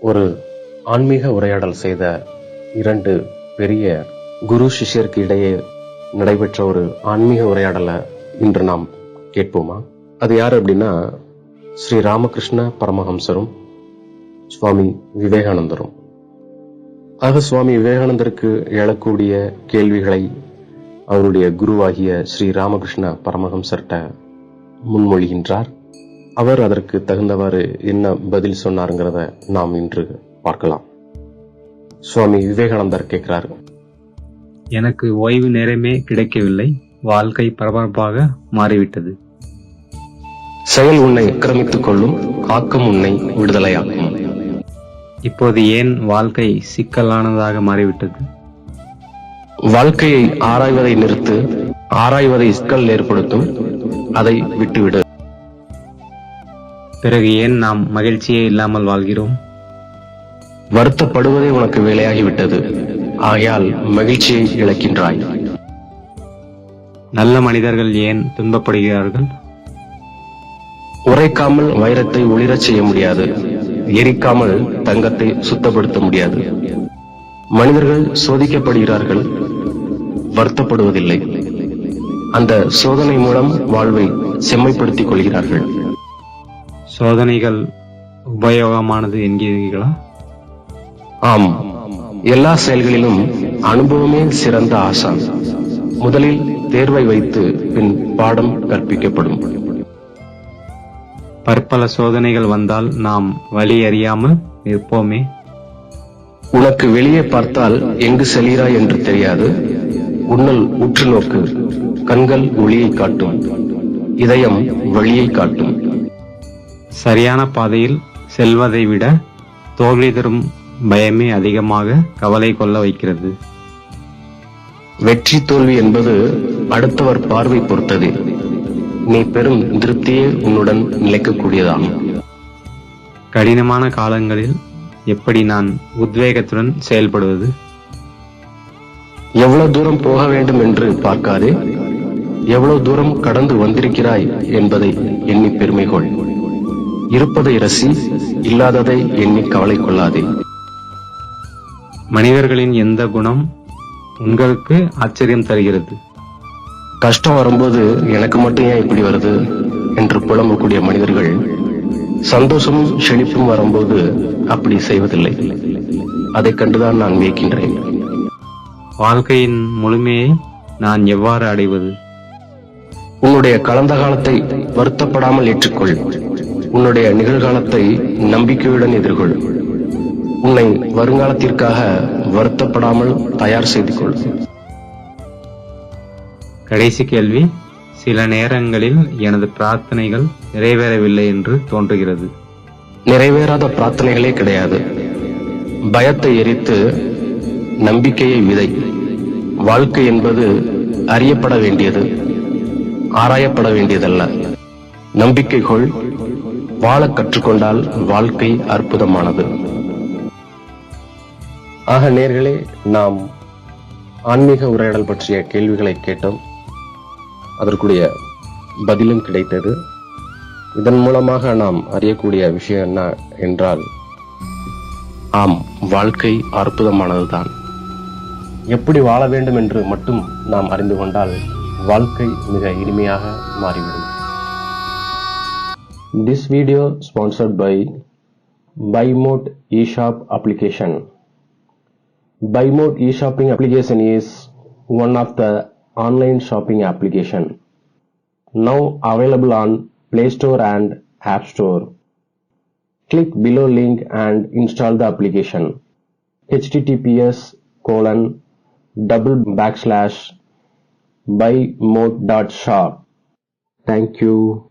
ஒரு ஆன்மீக உரையாடல் செய்த இரண்டு பெரிய குரு சிஷ்யருக்கு இடையே நடைபெற்ற ஒரு ஆன்மீக உரையாடலை இன்று நாம் கேட்போமா? அது யார் அப்படின்னா ஸ்ரீ ராமகிருஷ்ண பரமஹம்சரும் சுவாமி விவேகானந்தரும். ஆக சுவாமி விவேகானந்தருக்கு எழக்கூடிய கேள்விகளை அவருடைய குருவாகிய ஸ்ரீ ராமகிருஷ்ண பரமஹம்சர்கிட்ட முன்மொழிகின்றார். அவர் அதற்கு தகுந்தவாறு என்ன பதில் சொன்னாருங்கிறத நாம் இன்று பார்க்கலாம். சுவாமி விவேகானந்தர் கேட்கிறாரு. எனக்கு ஓய்வு நேரமே கிடைக்கவில்லை வாழ்க்கை பரபரப்பாக மாறிவிட்டது. செயல் உன்னை ஆக்கிரமித்துக் கொள்ளும் ஆக்கம் உன்னை விடுதலையாக்கும். இப்போது ஏன் வாழ்க்கை சிக்கலானதாக மாறிவிட்டது? வாழ்க்கையை ஆராய்வதை நிறுத்து ஆராய்வதை சிக்கல் ஏற்படுத்தும் அதை விட்டுவிடு. பிறகு ஏன் நாம் மகிழ்ச்சியே இல்லாமல் வாழ்கிறோம்? வருத்தப்படுவதே உனக்கு வேலையாகிவிட்டது. ஆகையால் மகிழ்ச்சியை இழக்கின்றாய். நல்ல மனிதர்கள் ஏன் துன்பப்படுகிறார்கள்? உரைக்காமல் வைரத்தை ஒளிரச் செய்ய முடியாது. எரிக்காமல் தங்கத்தை சுத்தப்படுத்த முடியாது. மனிதர்கள் சோதிக்கப்படுகிறார்கள் வருத்தப்படுவதில்லை. அந்த சோதனை மூலம் வாழ்வை செம்மைப்படுத்திக் கொள்கிறார்கள். சோதனைகள் உபயோகமானது என்கிறீர்களா? ஆம். எல்லா செயல்களிலும் அனுபவமே சிறந்த ஆசான். முதலில் தேர்வை வைத்து பின் பாடம் கற்பிக்கப்படும். பற்பல சோதனைகள் வந்தால் நாம் வழி அறியாமல் நிற்போமே? உனக்கு வெளியே பார்த்தால் எங்கு செல்கிறாய் என்று தெரியாது. உன்னல் உற்று நோக்கு. கண்கள் ஒளியை காட்டும். இதயம் வழியை காட்டும். சரியான பாதையில் செல்வதை விட தோல்வி தரும் பயமே அதிகமாக கவலை கொள்ள வைக்கிறது. வெற்றி தோல்வி என்பது அடுத்தவர் பார்வை பொறுத்தது. நீ பெறும் திருப்தியே உன்னுடன் நிலைக்கக்கூடியதாகும் கடினமான காலங்களில் எப்படி நான் உத்வேகத்துடன் செயல்படுவது? எவ்வளவு தூரம் போக வேண்டும் என்று பார்க்காதே. எவ்வளவு தூரம் கடந்து வந்திருக்கிறாய் என்பதை எண்ணி பெருமை கொள் இருப்பதை ரசி இல்லாததை எண்ணி கவலை கொள்ளாதே. மனிதர்களின் எந்த குணம் உங்களுக்கு ஆச்சரியம் தருகிறது? கஷ்டம் வரும்போது எனக்கு மட்டும் ஏன் இப்படி வருது? என்று புலம்பக்கூடிய மனிதர்கள் சந்தோஷமும் செழிப்பும் வரும்போது அப்படி செய்வதில்லை. அதைக் கண்டுதான் நான் வியக்கின்றேன். வாழ்க்கையின் முழுமையை நான் எவ்வாறு அடைவது? உன்னுடைய கலந்த காலத்தை வருத்தப்படாமல் ஏற்றுக்கொள். உன்னுடைய நிகழ்காலத்தை நம்பிக்கையுடன் எதிர்கொள். உன்னை வருங்காலத்திற்காக வருத்தப்படாமல் தயார் செய்து கொள் கடைசி கேள்வி சில நேரங்களில் எனது பிரார்த்தனைகள் நிறைவேறவில்லை என்று தோன்றுகிறது. நிறைவேறாத பிரார்த்தனைகளே கிடையாது. பயத்தை எரித்து நம்பிக்கையை விதை. வாழ்க்கை என்பது அறியப்பட வேண்டியது ஆராயப்பட வேண்டியதல்ல. நம்பிக்கை கொள். வாழ கற்றுக்கொண்டால் வாழ்க்கை அற்புதமானது. ஆக நேர்களே நாம் ஆன்மீக உரையாடல் பற்றிய கேள்விகளை கேட்டோம். அதற்குரிய பதிலும் கிடைத்தது. இதன் மூலமாக நாம் அறியக்கூடிய விஷயம் என்ன என்றால் ஆம் வாழ்க்கை அற்புதமானதுதான். எப்படி வாழ வேண்டும் என்று மட்டும் நாம் அறிந்து கொண்டால் வாழ்க்கை மிக இனிமையாக மாறிவிடும். This video sponsored by Buymote eShop application. Buymote eShopping application is one of the online shopping application now available on Play Store and App Store. Click below link and install the application. https colon double backslash buymode.shop. Thank you.